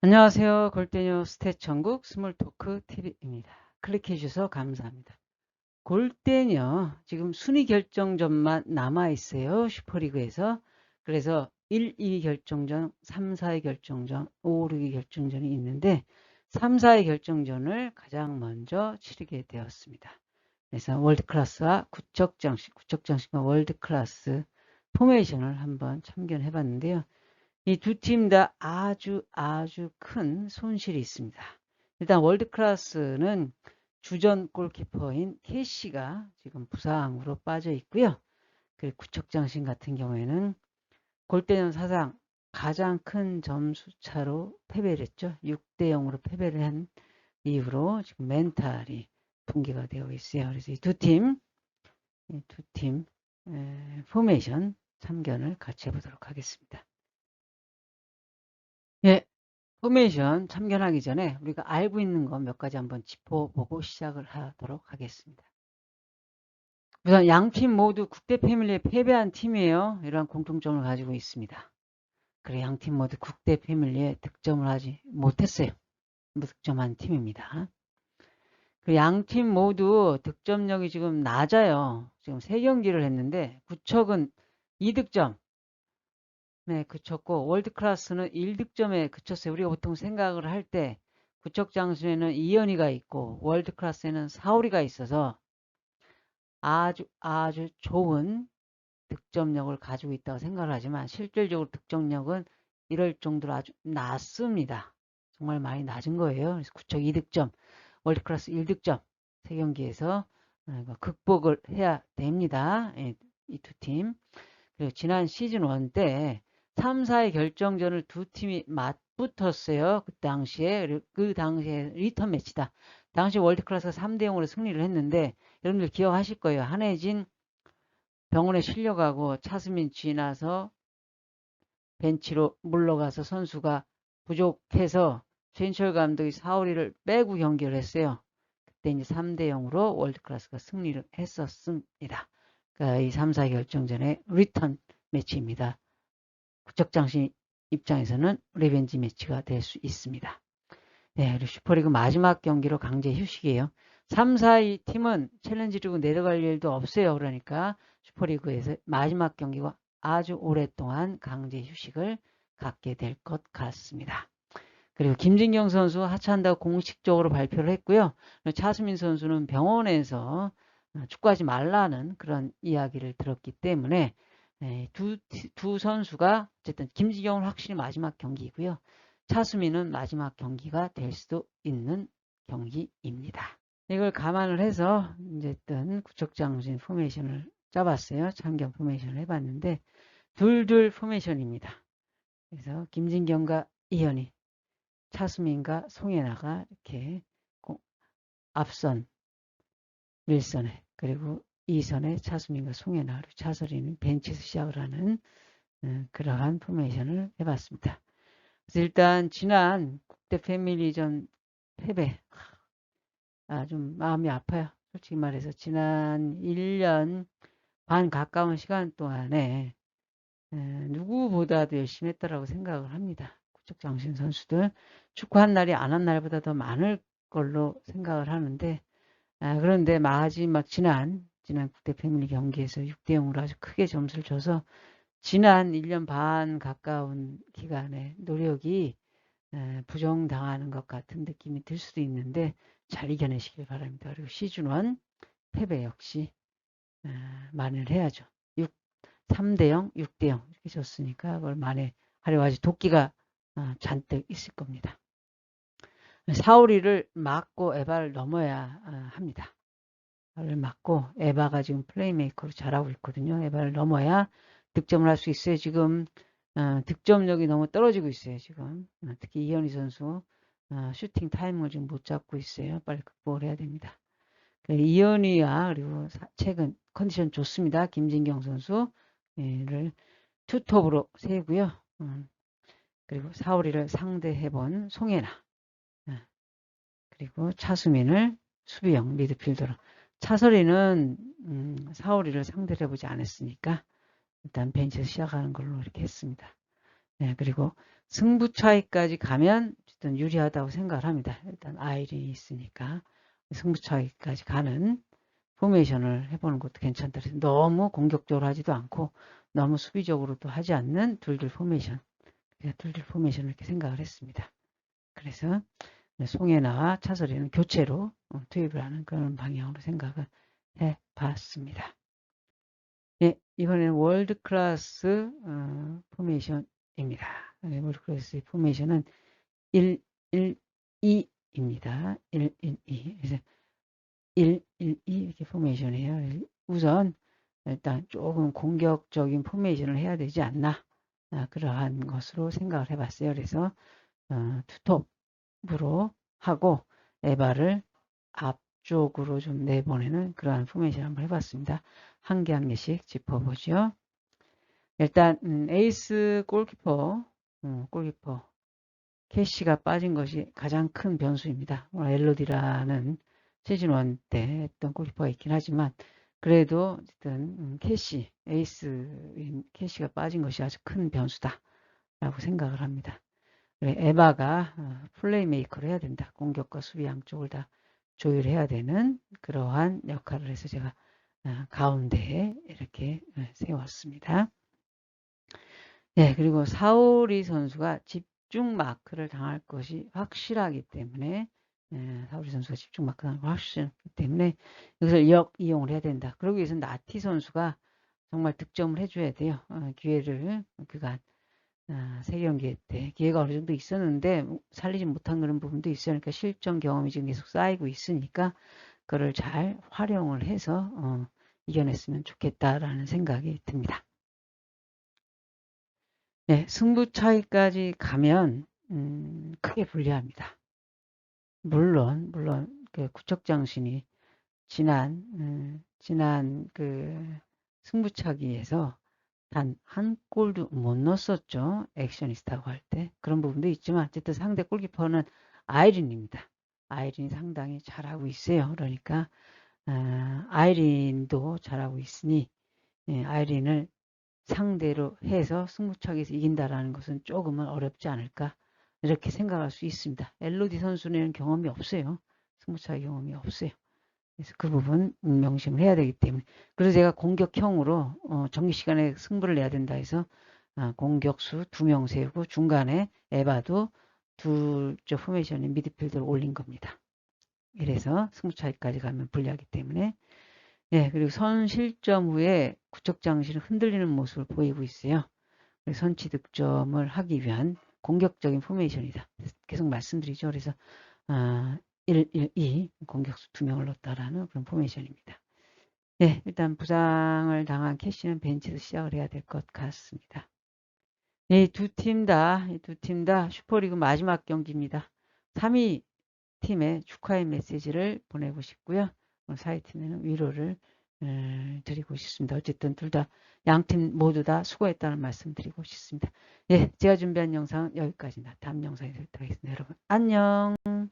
안녕하세요. 골대녀 스탯 전국 스몰토크 TV입니다. 클릭해 주셔서 감사합니다. 골대녀 지금 순위 결정전만 남아 있어요. 슈퍼리그에서. 그래서 1, 2 결정전, 3, 4의 결정전, 5, 6의 결정전이 있는데 3, 4의 결정전을 가장 먼저 치르게 되었습니다. 그래서 월드클래스와 구척장식, 구척장식과 월드클래스 포메이션을 한번 참견해 봤는데요. 이 두 팀 다 아주 아주 큰 손실이 있습니다. 일단 월드클래스는 주전 골키퍼인 캐시가 지금 부상으로 빠져 있고요. 그리고 구척장신 같은 경우에는 골대전 사상 가장 큰 점수 차로 패배를 했죠. 6대 0으로 패배를 한 이후로 지금 멘탈이 붕괴가 되어 있어요. 그래서 이 두 팀, 두팀 포메이션 참견을 같이 해보도록 하겠습니다. 예, 포메이션 참견하기 전에 우리가 알고 있는 것 몇 가지 한번 짚어보고 시작을 하도록 하겠습니다. 우선 양 팀 모두 국대 패밀리에 패배한 팀이에요. 이러한 공통점을 가지고 있습니다. 그래 양 팀 모두 국대 패밀리에 득점을 하지 못했어요. 무득점한 팀입니다. 양팀 모두 득점력이 지금 낮아요. 지금 3경기를 했는데 구척은 2득점, 네, 그쳤고 월드 클래스는 1득점에 그쳤어요. 우리가 보통 생각을 할 때 구척 장수에는 이현이가 있고 월드 클래스에는 사우리가 있어서 아주 아주 좋은 득점력을 가지고 있다고 생각을 하지만 실질적으로 득점력은 이럴 정도로 아주 낮습니다. 정말 많이 낮은 거예요. 그래서 구척 2득점, 월드 클래스 1득점 세 경기에서 어, 극복을 해야 됩니다. 이 두 팀. 그리고 지난 시즌 1 때 3, 4의 결정전을 두 팀이 맞붙었어요. 그 당시에 그 당시에 리턴 매치다. 당시 월드클래스가 3대 0으로 승리를 했는데 여러분들 기억하실 거예요. 한혜진 병원에 실려가고 차수민 지나서 벤치로 물러가서 선수가 부족해서 최인철 감독이 사오리를 빼고 경기를 했어요. 그때 이제 3대 0으로 월드클래스가 승리를 했었습니다. 그러니까 이 3, 4 결정전의 리턴 매치입니다. 구척장신 입장에서는 리벤지 매치가 될 수 있습니다. 네, 그리고 슈퍼리그 마지막 경기로 강제 휴식이에요. 3, 4, 2 팀은 챌린지 리그 내려갈 일도 없어요. 그러니까 슈퍼리그에서 마지막 경기가 아주 오랫동안 강제 휴식을 갖게 될 것 같습니다. 그리고 김진경 선수 하차한다고 공식적으로 발표를 했고요. 차수민 선수는 병원에서 축구하지 말라는 그런 이야기를 들었기 때문에 네, 두, 두 선수가 어쨌든 김지경은 확실히 마지막 경기이고요. 차수민은 마지막 경기가 될 수도 있는 경기입니다. 이걸 감안을 해서 어쨌든 구척장신 포메이션을 짜봤어요. 참견 포메이션을 해봤는데 둘둘 포메이션입니다. 그래서 김진경과 이현이, 차수민과 송혜나가 이렇게 앞선 윌선에 그리고 이선의 차수민과 송혜나 그리고 차설이는 벤치에서 시작을 하는 어, 그러한 포메이션을 해봤습니다. 그래서 일단 지난 국대 패밀리전 패배 아, 좀 마음이 아파요. 솔직히 말해서 지난 1년 반 가까운 시간 동안에 에, 누구보다도 열심히 했다라고 생각을 합니다. 구척 장신 선수들 축구한 날이 안 한 날보다 더 많을 걸로 생각을 하는데 아, 그런데 마지막 지난 지난 국대 패밀리 경기에서 6대 0으로 아주 크게 점수를 줘서 지난 1년 반 가까운 기간에 노력이 부정당하는 것 같은 느낌이 들 수도 있는데 잘 이겨내시길 바랍니다. 그리고 시즌1 패배 역시 만회를 해야죠. 6, 3대 0, 6대 0 이렇게 졌으니까 그걸 만회하려고 아주 도끼가 어, 잔뜩 있을 겁니다. 사오리를 막고 에바를 넘어야 어, 합니다. 를 맞고 에바가 지금 플레이메이커로 잘하고 있거든요. 에바를 넘어야 득점을 할 수 있어요. 지금 어, 득점력이 너무 떨어지고 있어요. 지금 어, 특히 이현희 선수 어, 슈팅 타이밍을 지금 못 잡고 있어요. 빨리 극복을 해야 됩니다. 그 이현희와 그리고 사, 최근 컨디션 좋습니다. 김진경 선수를 투톱으로 세고요. 음, 그리고 사오리를 상대해본 송혜나 어, 그리고 차수민을 수비형 미드필더로 차설이는 음, 사오리를 상대를 해보지 않았으니까 일단 벤치에서 시작하는 걸로 이렇게 했습니다. 네, 그리고 승부 차이까지 가면 어쨌든 유리하다고 생각을 합니다. 일단 아이린이 있으니까 승부차기까지 가는 포메이션을 해보는 것도 괜찮다. 그래서 너무 공격적으로 하지도 않고 너무 수비적으로도 하지 않는 둘둘 포메이션. 둘둘 포메이션을 이렇게 생각을 했습니다. 그래서 송혜나와 차설이는 교체로 어, 투입을 하는 그런 방향으로 생각을 해봤습니다. 예, 이번에는 월드 클래스 어, 포메이션입니다. 네, 월드 클래스 포메이션은 1, 1, 2입니다. 1, 1, 2. 그래서 1, 1, 2 이렇게 포메이션이에요. 우선 일단 조금 공격적인 포메이션을 해야 되지 않나 아, 그러한 것으로 생각을 해봤어요. 그래서 어, 투톱 으로 하고 에바를 앞쪽으로 좀 내보내는 그러한 포메이션 한번 해봤습니다. 한 개 한 개씩 짚어보죠. 일단 음, 에이스 골키퍼, 음, 골키퍼 캐시가 빠진 것이 가장 큰 변수입니다. 엘로디라는 시즌 1때 했던 골키퍼가 있긴 하지만 그래도 어쨌든 음, 캐시, 에이스인 캐시가 빠진 것이 아주 큰 변수다 라고 생각을 합니다. 에바가 어, 플레이메이커를 해야 된다. 공격과 수비 양쪽을 다 조율해야 되는 그러한 역할을 해서 제가 어, 가운데에 이렇게 어, 세웠습니다. 네, 그리고 사오리 선수가 집중 마크를 당할 것이 확실하기 때문에 네, 사오리 선수가 집중 마크 당할 것이 확실하기 때문에 여기서 역 이용을 해야 된다. 그러기 위해서는 나티 선수가 정말 득점을 해줘야 돼요. 어, 기회를 그간 아, 세 경기 때 기회가 어느 정도 있었는데 살리지 못한 그런 부분도 있어요. 그러니까 실전 경험이 지금 계속 쌓이고 있으니까 그걸 잘 활용을 해서 어, 이겨냈으면 좋겠다라는 생각이 듭니다. 네, 승부 차이까지 가면 음, 크게 불리합니다. 물론 물론 그 구척장신이 지난 음, 지난 그 승부차기에서 단 한 골도 못 넣었었죠. 액션이스타고 할 때. 그런 부분도 있지만 어쨌든 상대 골키퍼는 아이린입니다. 아이린이 상당히 잘하고 있어요. 그러니까 아, 아이린도 잘하고 있으니 예, 아이린을 상대로 해서 승부차기에서 이긴다라는 것은 조금은 어렵지 않을까 이렇게 생각할 수 있습니다. 엘로디 선수는 경험이 없어요. 승부차기 경험이 없어요. 그래서 그 부분 명심을 해야 되기 때문에 그래서 제가 공격형으로 어, 정기 시간에 승부를 내야 된다 해서 아, 공격수 두 명 세우고 중간에 에바도 둘째 포메이션에 미드필드를 올린 겁니다. 이래서 승부 차이까지 가면 불리하기 때문에 네, 그리고 선 실점 후에 구척 장신을 흔들리는 모습을 보이고 있어요. 선취 득점을 하기 위한 공격적인 포메이션이다. 계속 말씀드리죠. 그래서 아, 1, 1, 2 공격수 두 명을 넣었다라는 그런 포메이션입니다. 네, 일단 부상을 당한 캐시는 벤치에서 시작을 해야 될 것 같습니다. 네, 두 팀 다, 두 팀 다 슈퍼리그 마지막 경기입니다. 3위 팀에 축하의 메시지를 보내고 싶고요. 오늘 4위 팀에는 위로를 에, 드리고 싶습니다. 어쨌든 둘 다 양 팀 모두 다 수고했다는 말씀 드리고 싶습니다. 네, 제가 준비한 영상은 여기까지입니다. 다음 영상에서 뵙도록 하겠습니다. 여러분 안녕.